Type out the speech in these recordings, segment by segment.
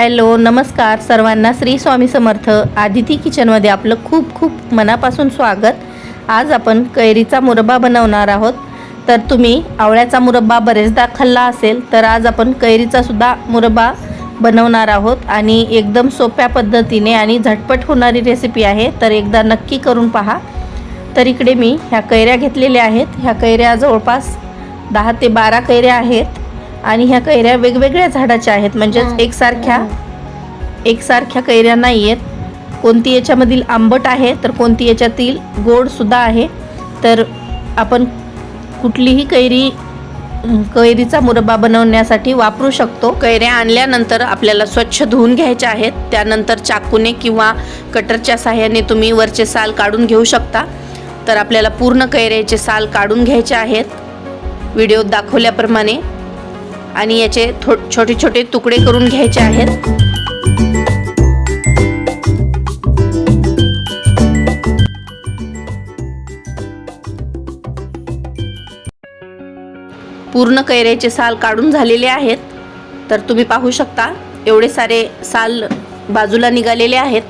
Hello नमस्कार सर्वांना श्री स्वामी समर्थ आदिती किचनमध्ये आपलं खूप खूप मनापासून स्वागत. आज आपण कैरीचा मुरब्बा बनवणार आहोत. तर तुम्ही आवळ्याचा मुरब्बा बरेचदा खाल्ला असेल तर आज आपण कैरीचा सुद्धा मुरब्बा बनवणार आहोत आणि एकदम सोप्या पद्धतीने आणि झटपट होणारी रेसिपी आहे तर एकदा नक्की करून पहा. तर इकडे मी ह्या कैऱ्या घेतलेल्या आहेत. ह्या कैऱ्या जवळपास दहा ते बारा कैऱ्या आहेत. आणि ह्या कैऱ्या वेगवेगळ्या झाडाच्या आहेत. म्हणजेच एकसारख्या एकसारख्या कैऱ्या नाही आहेत. कोणती याच्यामधील आंबट आहे तर कोणती याच्यातील गोडसुद्धा आहे. तर आपण कुठलीही कैरी कैरीचा मुरब्बा बनवण्यासाठी वापरू शकतो. कैऱ्या आणल्यानंतर आपल्याला स्वच्छ धुवून घ्यायच्या आहेत. त्यानंतर चाकूने किंवा कटरच्या साह्याने तुम्ही वरचे साल काढून घेऊ शकता. तर आपल्याला पूर्ण कैऱ्याचे साल काढून घ्यायचे आहेत. व्हिडिओत दाखवल्याप्रमाणे. आणि याचे थो छोटे छोटे तुकडे करून घ्यायचे आहेत. पूर्ण कैऱ्याचे साल काढून झालेले आहेत. तर तुम्ही पाहू शकता एवढे सारे साल बाजूला निघालेले आहेत.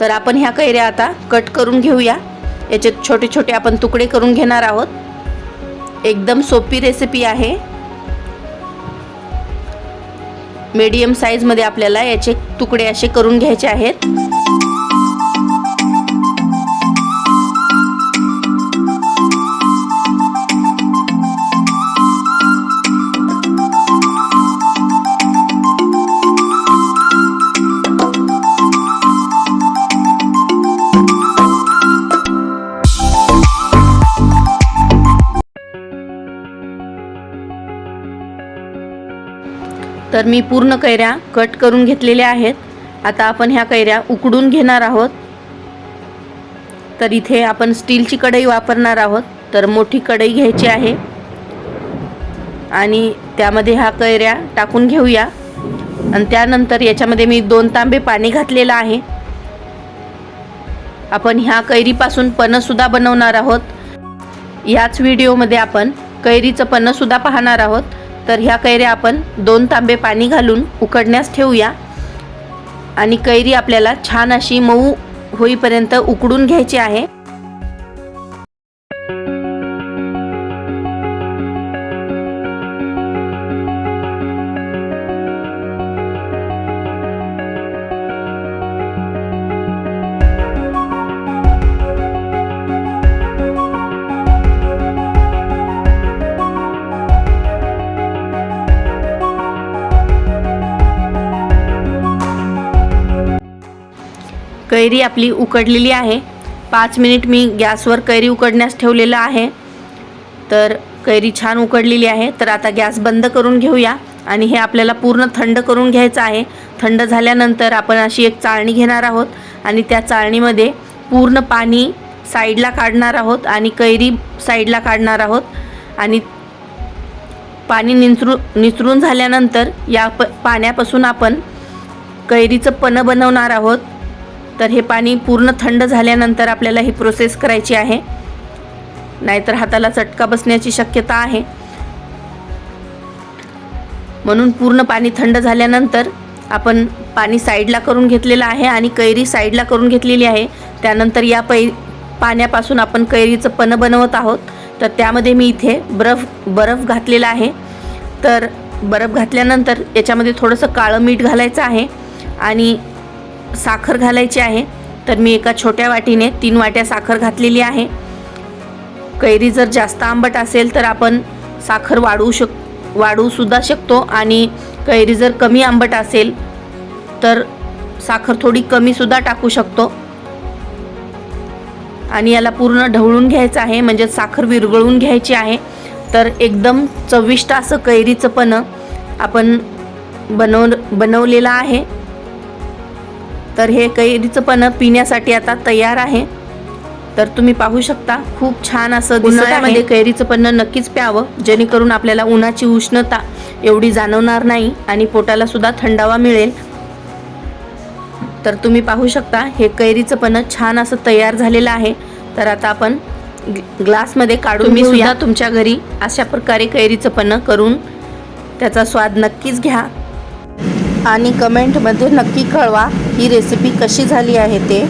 तर आपण ह्या कैऱ्या आता कट करून घेऊया. याचे छोटे छोटे आपण तुकडे करून घेणार आहोत. एकदम सोपी रेसिपी आहे. मीडियम साईजमध्ये आपल्याला याचे तुकडे असे करून घ्यायचे आहेत. तर मी पूर्ण कैऱ्या कट करून घेतलेल्या आहेत. आता आपण ह्या कैऱ्या उकडून घेणार आहोत. तर इथे आपण स्टीलची कढई वापरणार आहोत. तर मोठी कढई घ्यायची आहे. आणि त्यामध्ये ह्या कैऱ्या टाकून घेऊया. आणि त्यानंतर याच्यामध्ये मी दोन तांबे पाणी घातलेलं आहे. आपण ह्या कैरीपासून पणंसुद्धा बनवणार आहोत. याच व्हिडिओमध्ये आपण कैरीचं पन्नंसुद्धा पाहणार आहोत. तर ह्या कैऱ्या आपण दोन तांबे पाणी घालून उकडण्यास ठेवूया. आणि कैरी आपल्याला छान अशी मऊ होईपर्यंत उकडून घ्यायची आहे. कैरी आपली उकडलेली आहे. पाच मिनिट मी गॅसवर कैरी उकडण्यास ठेवलेलं आहे. तर कैरी छान उकडलेली आहे. तर आता गॅस बंद करून घेऊया. आणि हे आपल्याला पूर्ण थंड करून घ्यायचं आहे. थंड झाल्यानंतर आपण अशी एक चाळणी घेणार आहोत. आणि त्या चाळणीमध्ये पूर्ण पाणी साईडला काढणार आहोत. आणि कैरी साईडला काढणार आहोत. आणि पाणी निचरू निचरून झाल्यानंतर या प पाण्यापासून आपण कैरीचं पणं बनवणार आहोत. तर हे पाणी पूर्ण थंड झाल्यानंतर आपल्याला ही प्रोसेस करायची आहे. नाहीतर हाताला चटका बसण्याची शक्यता आहे. म्हणून पूर्ण पाणी थंड झाल्यानंतर आपण पाणी साईडला करून घेतलेलं आहे आणि कैरी साईडला करून घेतलेली आहे. त्यानंतर या पै पाण्यापासून आपण कैरीचं पन्हं बनवत आहोत. तर त्यामध्ये मी इथे बर्फ बर्फ घातलेला आहे. तर बर्फ घातल्यानंतर याच्यामध्ये थोडंसं काळं मीठ घालायचं आहे. आणि साखर घालायची आहे. तर मी एका छोट्या वाटीने तीन वाट्या साखर घातलेली आहे. कैरी जर जास्त आंबट असेल तर आपण साखर वाढवू शक वाढवूसुद्धा शकतो आणि कैरी जर कमी आंबट असेल तर साखर थोडी कमीसुद्धा टाकू शकतो. आणि याला पूर्ण ढवळून घ्यायचं आहे म्हणजे साखर विरघळून घ्यायची आहे. तर एकदम चविष्ट असं कैरीचं पण आपण बनव बनवलेलं आहे. तर हे कैरीचं पणं पिण्यासाठी आता तयार आहे. तर तुम्ही पाहू शकता खूप छान असं उन्हाळ्यामध्ये कैरीचं पन्नं नक्कीच प्यावं जेणेकरून आपल्याला उन्हाची उष्णता एवढी जाणवणार नाही आणि पोटाला सुद्धा थंडावा मिळेल. तर तुम्ही पाहू शकता हे कैरीचं पन्नं छान असं तयार झालेलं आहे. तर आता आपण ग्ल- ग्लासमध्ये काढून तुम्ही घेऊया. सुद्धा तुमच्या घरी अशा प्रकारे कैरीचं पन्नं करून त्याचा स्वाद नक्कीच घ्या. आणि कमेंटमध्ये नक्की कळवा ही रेसिपी कशी झाली आहे ते.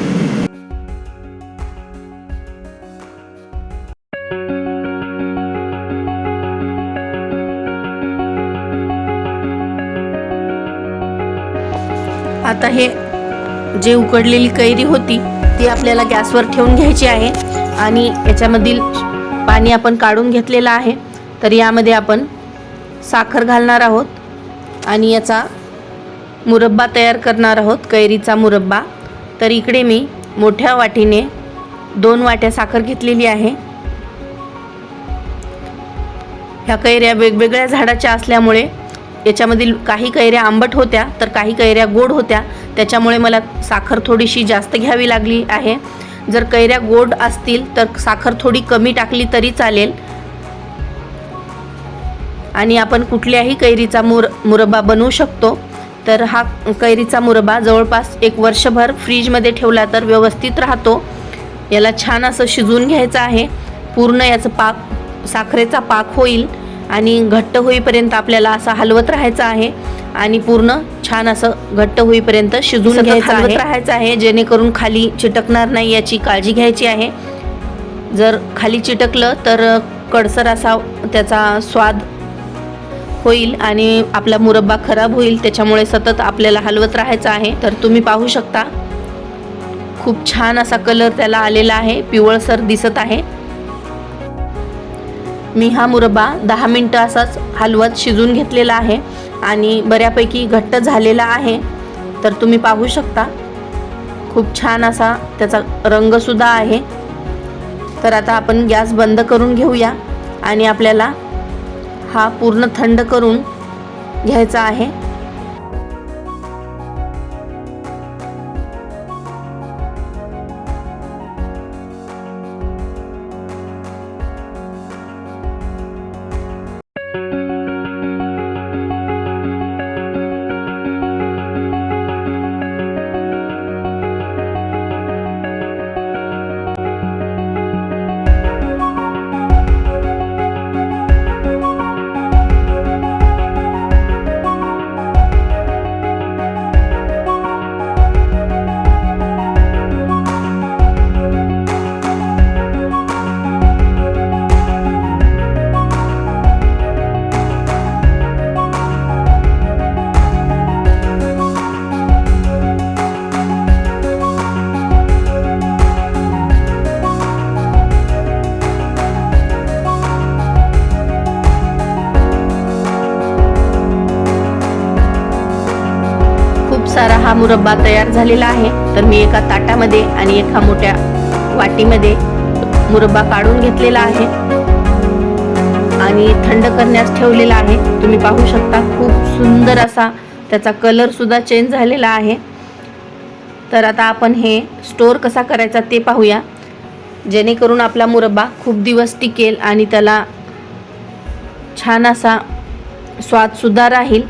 आता हे जे उकडलेली कैरी होती ती आपल्याला गॅसवर ठेवून घ्यायची आहे आणि याच्यामधील पाणी आपण काढून घेतलेलं आहे. तर यामध्ये आपण साखर घालणार आहोत आणि याचा मुरब्बा तयार करणार आहोत कैरीचा मुरब्बा. तर इकडे मी मोठ्या वाटीने दोन वाट्या साखर घेतलेली आहे. ह्या कैऱ्या वेगवेगळ्या झाडाच्या असल्यामुळे याच्यामधील काही कैऱ्या आंबट होत्या तर काही कैऱ्या गोड होत्या. त्याच्यामुळे मला साखर थोडीशी जास्त घ्यावी लागली आहे. जर कैऱ्या गोड असतील तर साखर थोडी कमी टाकली तरी चालेल. आणि आपण कुठल्याही कैरीचा मुर मुरब्बा बनवू शकतो. तर हा कैरीचा मुरब्बा जवळपास एक वर्षभर फ्रीजमध्ये ठेवला तर व्यवस्थित राहतो. याला छान असं शिजवून घ्यायचं आहे. पूर्ण याचं पाक साखरेचा पाक होईल आणि घट्ट होईपर्यंत आपल्याला असं हलवत राहायचं आहे आणि पूर्ण छान असं घट्ट होईपर्यंत शिजवून घ्यायचं हलवत राहायचं आहे. जेणेकरून खाली चिटकणार नाही याची काळजी घ्यायची आहे. जर खाली चिटकलं तर कडसर असा त्याचा स्वाद होईल आणि आपला मुरब्बा खराब होईल त्याच्यामुळे सतत आपल्याला हलवत राहायचं आहे. तर तुम्ही पाहू शकता खूप छान असा कलर त्याला आलेला आहे पिवळसर दिसत आहे. मी हा मुरब्बा दहा मिनटं असाच हलवत शिजून घेतलेला आहे आणि बऱ्यापैकी घट्ट झालेला आहे. तर तुम्ही पाहू शकता खूप छान असा त्याचा रंगसुद्धा आहे. तर आता आपण गॅस बंद करून घेऊया आणि आपल्याला हा पूर्ण थंड करून घ्यायचा आहे. मुरब्बा तयार झालेला आहे. तर मी एका ताटामध्ये आणि एका मोठ्या वाटीमध्ये मुरब्बा काढून घेतलेला आहे. आणि थंड करण्यास ठेवलेला आहे. तुम्ही पाहू शकता खूप सुंदर असा त्याचा कलर सुद्धा चेंज झालेला आहे. तर आता आपण हे स्टोअर कसा करायचा ते पाहूया. जेणेकरून आपला मुरब्बा खूप दिवस टिकेल आणि त्याला छान असा स्वादसुद्धा राहील.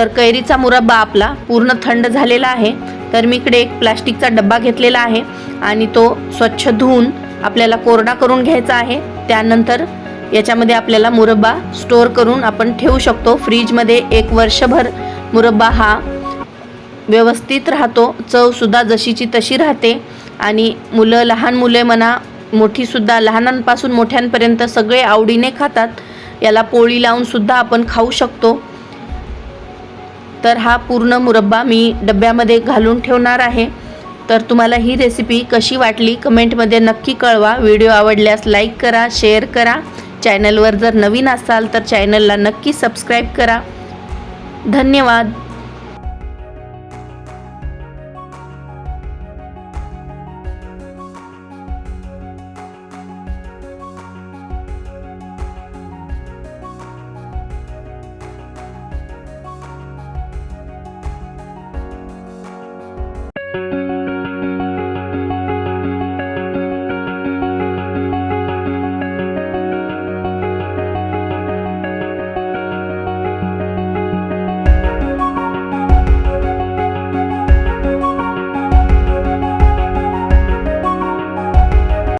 तर कैरीचा मुरब्बा आपला पूर्ण थंड झालेला आहे. तर मी इकडे एक प्लास्टिकचा डब्बा घेतलेला आहे आणि तो स्वच्छ धुवून आपल्याला कोरडा करून घ्यायचा आहे. त्यानंतर याच्यामध्ये आपल्याला मुरब्बा स्टोअर करून आपण ठेवू शकतो. फ्रीजमध्ये एक वर्षभर मुरब्बा हा व्यवस्थित राहतो. चवसुद्धा जशीची तशी राहते. आणि मुलं लहान मुले म्हणा मोठीसुद्धा लहानांपासून मोठ्यांपर्यंत सगळे आवडीने खातात. याला पोळी लावूनसुद्धा आपण खाऊ शकतो. तर हा पूर्ण मुरब्बा मी डब्यामध्ये घालून ठेवणार आहे. तर तुम्हाला ही रेसिपी कशी वाटली कमेंटमध्ये नक्की कळवा. व्हिडिओ आवडल्यास लाईक करा शेअर करा. चॅनलवर जर नवीन असाल तर चॅनलला नक्की सबस्क्राईब करा. धन्यवाद.